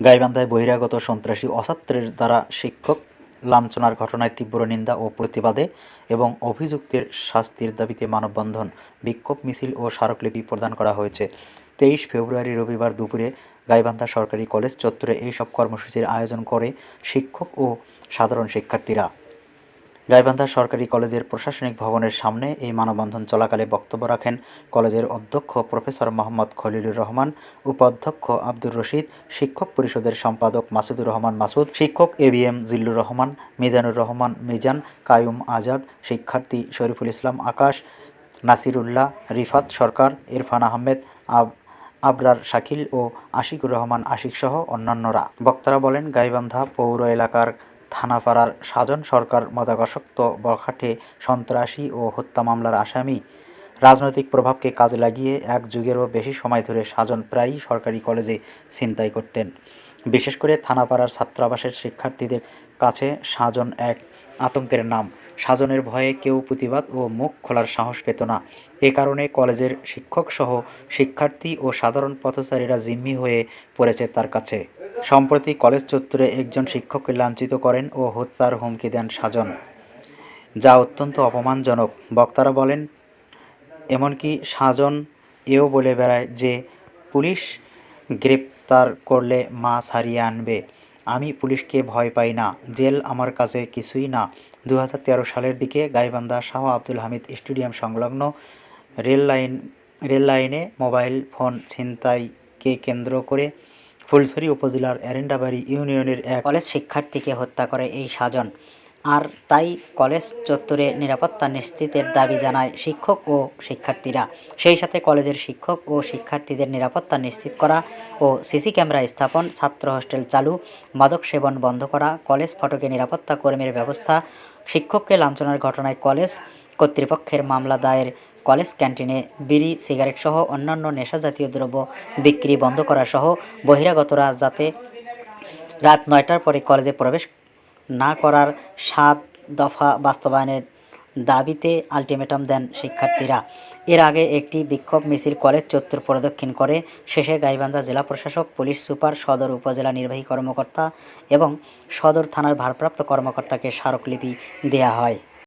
গাইবান্ধায় বহিরাগত সন্ত্রাসী অছাত্রের দ্বারা শিক্ষক লাঞ্ছনার ঘটনায় তীব্র নিন্দা ও প্রতিবাদে এবং অভিযুক্তের শাস্তির দাবিতে মানববন্ধন, বিক্ষোভ মিছিল ও স্মারকলিপি প্রদান করা হয়েছে। তেইশ ফেব্রুয়ারি রবিবার দুপুরে গাইবান্ধা সরকারি কলেজ চত্বরে এইসব কর্মসূচির আয়োজন করে শিক্ষক ও সাধারণ শিক্ষার্থীরা। গাইবান্ধা সরকারি কলেজের প্রশাসনিক ভবনের সামনে এই মানববন্ধন চলাকালে বক্তব্য রাখেন কলেজের অধ্যক্ষ প্রফেসর মোহাম্মদ খলিলুর রহমান, উপাধ্যক্ষ আব্দুর রশিদ, শিক্ষক পরিষদের সম্পাদক মাসুদুর রহমান মাসুদ, শিক্ষক A B M Zillur Rahman, Mizanur Rahman Mizan, Kayum Azad, শিক্ষার্থী শরীফুল ইসলাম আকাশ, নাসিরুল্লাহ, রিফাত সরকার, ইরফান আহমেদ, আব, আবরার শাকিল ও আশিকুর রহমান আশিক সহ অন্যান্যরা। বক্তারা বলেন, গাইবান্ধা পৌর এলাকার থানাপাড়ার সাজন সরকার মদাগাসক্ত বখাটে, সন্ত্রাসী ও হত্যা মামলার আসামি। রাজনৈতিক প্রভাবকে কাজে লাগিয়ে এক যুগেরও বেশি সময় ধরে সাজন প্রায়ই সরকারি কলেজে ছিনতাই করতেন। বিশেষ করে থানাপাড়ার ছাত্রাবাসের শিক্ষার্থীদের কাছে সাজন এক আতঙ্কের নাম। সাজনের ভয়ে কেউ প্রতিবাদ ও মুখ খোলার সাহস পেত না। এ কারণে কলেজের শিক্ষকসহ শিক্ষার্থী ও সাধারণ পথচারীরা জিম্মি হয়ে পড়েছে তার কাছে। সম্প্রতি কলেজ চত্বরে একজন শিক্ষককে লাঞ্ছিত করেন ও হত্যার হুমকি দেন সাজন, যা অত্যন্ত অপমানজনক। বক্তারা বলেন, এমনকি সাজন এও বলে বেড়ায় যে, পুলিশ গ্রেপ্তার করলে মা সারিয়ে আনবে। আমি পুলিশকে ভয় পাই না। জেল আমার কাছে কিছুই না। দু হাজার তেরো সালের দিকে গাইবান্ধা শাহ আব্দুল হামিদ স্টেডিয়াম সংলগ্ন রেল লাইন রেল লাইনে মোবাইল ফোন ছিনতাইকে কেন্দ্র করে ফুলছড়ি উপজেলার এরেন্ডাবাড়ি ইউনিয়নের এক কলেজ শিক্ষার্থীকে হত্যা করে এই সাজন। আর তাই কলেজ চত্বরে নিরাপত্তা নিশ্চিতের দাবি জানায় শিক্ষক ও শিক্ষার্থীরা। সেই সাথে কলেজের শিক্ষক ও শিক্ষার্থীদের নিরাপত্তা নিশ্চিত করা ও সিসি ক্যামেরা স্থাপন, ছাত্র হোস্টেল চালু, মাদক সেবন বন্ধ করা, কলেজ ফটকে নিরাপত্তা কর্মীর ব্যবস্থা, শিক্ষককে লাঞ্ছনার ঘটনায় কলেজ কর্তৃপক্ষের মামলা দায়ের। কলেজ ক্যান্টিনে বিড়ি, সিগারেট সহ অন্যান্য নেশাজাতীয় দ্রব্য বিক্রি বন্ধ করা সহ বহিরাগতরা যাতে রাত নয়টার পরে কলেজে প্রবেশ না করার সাত দফা বাস্তবায়নের দাবিতে আলটিমেটাম দেন শিক্ষার্থীরা। এর আগে একটি বিক্ষোভ মিছিল কলেজ চত্বর প্রদক্ষিণ করে। শেষে গাইবান্ধা জেলা প্রশাসক, পুলিশ সুপার, সদর উপজেলা নির্বাহী কর্মকর্তা এবং সদর থানার ভারপ্রাপ্ত কর্মকর্তাকে স্মারকলিপি দেয়া হয়।